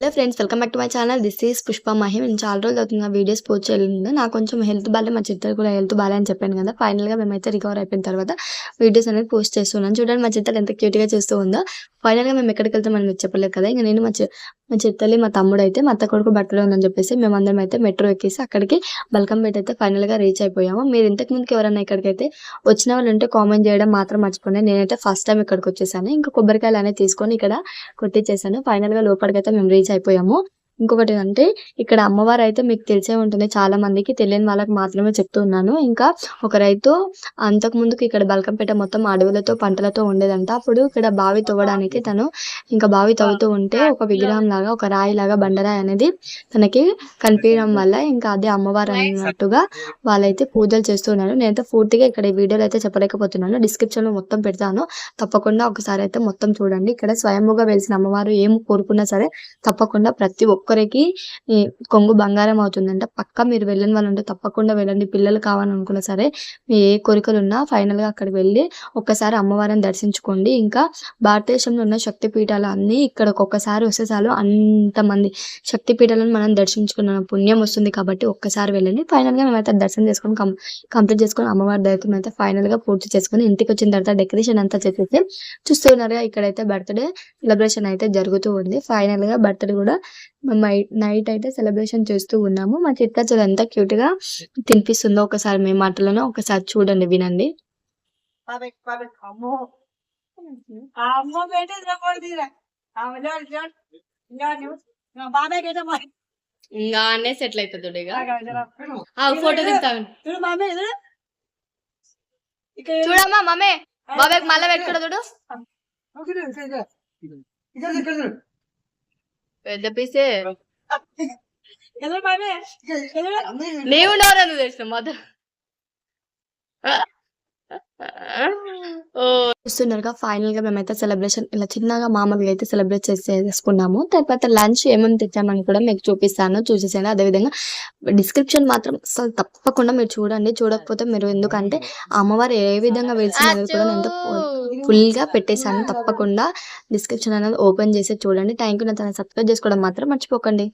Hello friends welcome back to my channel. This is Pushpa Mahi. నేను చాలా రోజులు అవుతుంది నా వీడియోస్ పోస్ట్ చేయలేదు నాకు కొంచెం హెల్త్ బాగాలే మా చిత్ర కూడా హెల్త్ బాగాలే అని చెప్పాను కదా. ఫైనల్గా మేమైతే రికవర్ అయిపోయిన తర్వాత వీడియోస్ అనేది పోస్ట్ చేస్తున్నాను. చూడండి మా చిత్ర ఎంత క్యూట్గా చేస్తూ ఉందో. ఫైనల్గా మేము ఎక్కడికి వెళ్తాం మనం చెప్పలేదు కదా. ఇంకా నేను మా చి- మా చెత్తల్లి మా తమ్ముడు అయితే మా అత్త కొడుకు బట్టలు ఉందని చెప్పేసి మేమందరం అయితే మెట్రో ఎక్కేసి అక్కడికి బల్కంపేట అయితే ఫైనల్గా రీచ్ అయిపోయాము. మీరు ఇంతకు ముందుకు ఎవరైనా ఇక్కడికైతే వచ్చిన వాళ్ళు ఉంటే కామెంట్ చేయడం మాత్రం మర్చిపోండి. నేనైతే ఫస్ట్ టైం ఇక్కడికి వచ్చేసాను. ఇంకా కొబ్బరికాయలు అనేది తీసుకొని ఇక్కడ కొట్టించేసాను ఫైనల్గా లోపలికి అయితే మేము రీచ్ అయిపోయాము. ఇంకొకటి అంటే ఇక్కడ అమ్మవారు అయితే మీకు తెలిసే ఉంటుంది. చాలా మందికి తెలియని వాళ్ళకి మాత్రమే చెప్తున్నాను ఇంకా ఒక రైతు అంతకు ముందుకు ఇక్కడ బల్కంపేట మొత్తం అడవులతో పంటలతో ఉండేదంట. అప్పుడు ఇక్కడ బావి తవ్వడానికి తను ఇంకా బావి తవ్వుతూ ఉంటే ఒక విగ్రహం లాగా ఒక రాయి లాగా బండరాయి అనేది తనకి కనిపించడం వల్ల ఇంకా అదే అమ్మవారు అన్నట్టుగా వాళ్ళైతే పూజలు చేస్తున్నారు నేనైతే పూర్తిగా ఇక్కడ ఈ వీడియోలో అయితే చెప్పలేకపోతున్నాను. డిస్క్రిప్షన్లో మొత్తం పెడతాను. తప్పకుండా ఒకసారి అయితే మొత్తం చూడండి. ఇక్కడ స్వయంగా వెలిసిన అమ్మవారు ఏం కోరుకున్నా సరే తప్పకుండా ప్రతి ఒక్కరికి కొంగు బంగారం అవుతుందంట. పక్క మీరు వెళ్ళని వాళ్ళు ఉంటే తప్పకుండా వెళ్ళండి. పిల్లలు కావాలనుకున్నా సరే మీ ఏ కోరికలు ఉన్నా ఫైనల్గా అక్కడికి వెళ్ళి ఒక్కసారి అమ్మవారిని దర్శించుకోండి. ఇంకా భారతదేశంలో ఉన్న శక్తి పీఠాలు అన్ని ఇక్కడ ఒక్కసారి వస్తే చాలు అంతమంది శక్తి పీఠాలను మనం దర్శించుకున్న పుణ్యం వస్తుంది కాబట్టి ఒక్కసారి వెళ్ళండి. ఫైనల్గా మేమైతే దర్శనం చేసుకొని కం కంప్లీట్ చేసుకొని అమ్మవారి దర్శనం అయితే ఫైనల్గా పూర్తి చేసుకొని ఇంటికి వచ్చిన తర్వాత డెకరేషన్ అంతా చేసేసి చూస్తున్నారుగా ఇక్కడైతే బర్త్డే సెలబ్రేషన్ అయితే జరుగుతూ ఉంది. ఫైనల్గా బర్త్డే కూడా నైట్ అయితే సెలబ్రేషన్ చేస్తూ ఉన్నాము. మా చిత్త చూడ ఎంత క్యూట్గా తినిపిస్తుందో ఒకసారి మీ మాటలను ఒకసారి చూడండి వినండి. ఇంకా అనే సెటిల్ అవుతుంది ఫోటో దిగుతాను చూడమ్మా మమ్మీ. బాబాయ్ మళ్ళీ పెట్టుకోడు చూడు ఇక్కడ ఇక్కడ ఇక్కడ ఇక్కడ చూడు పెద్ద పీసే. నీవు నోరని తెచ్చిన మొదలు చూస్తున్నారుగా ఫైనల్గా మేమైతే సెలబ్రేషన్ ఇలా చిన్నగా మామూలుగా అయితే సెలబ్రేట్ చేసేసుకున్నాము చేసుకున్నాము. తర్వాత లంచ్ ఏమేమి తెచ్చామని కూడా మీకు చూపిస్తాను చూసేసాను అదేవిధంగా డిస్క్రిప్షన్ మాత్రం అసలు తప్పకుండా మీరు చూడండి. చూడకపోతే మీరు ఎందుకంటే అమ్మవారు ఏ విధంగా వెలిసింది కూడా నేను ఫుల్గా పెట్టేశాను. తప్పకుండా డిస్క్రిప్షన్ అనేది ఓపెన్ చేసి చూడండి. థ్యాంక్ యూ నా సబ్స్క్రైబ్ చేసుకోవడం మాత్రం మర్చిపోకండి.